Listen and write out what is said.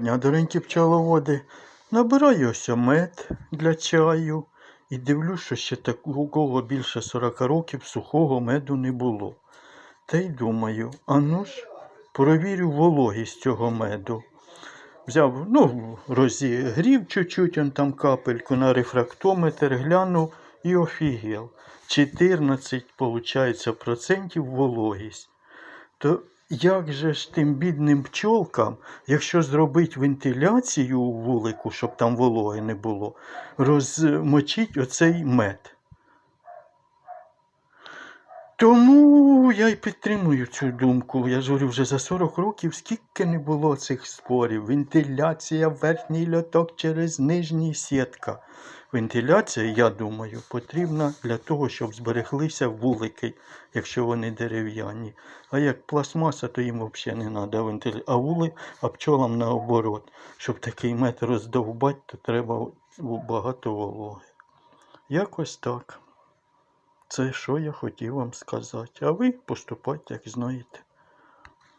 дня, доренькі пчеловоди. Набираю ось мед для чаю і дивлюсь, що ще такого більше 40 років сухого меду не було. Та й думаю, а ну ж, провірю вологість цього меду. Взяв, ну, розігрів чуть-чуть, он там капельку на рефрактометр, глянув і офігел. 14, виходить, вологість. То як же ж тим бідним пчолкам, якщо зробить вентиляцію у вулику, щоб там вологи не було, розмочить оцей мед? Тому я й підтримую цю думку. Я ж вже за 40 років скільки не було цих спорів. Вентиляція, верхній льоток через нижній сітка. Вентиляція, я думаю, потрібна для того, щоб збереглися вулики, якщо вони дерев'яні. А як пластмаса, то їм взагалі не треба вентиляція. А вули, а пчолам наоборот. Щоб такий мед роздовбати, то треба багато вологи. Якось так. Це що я хотів вам сказати. А ви поступайте, як знаєте.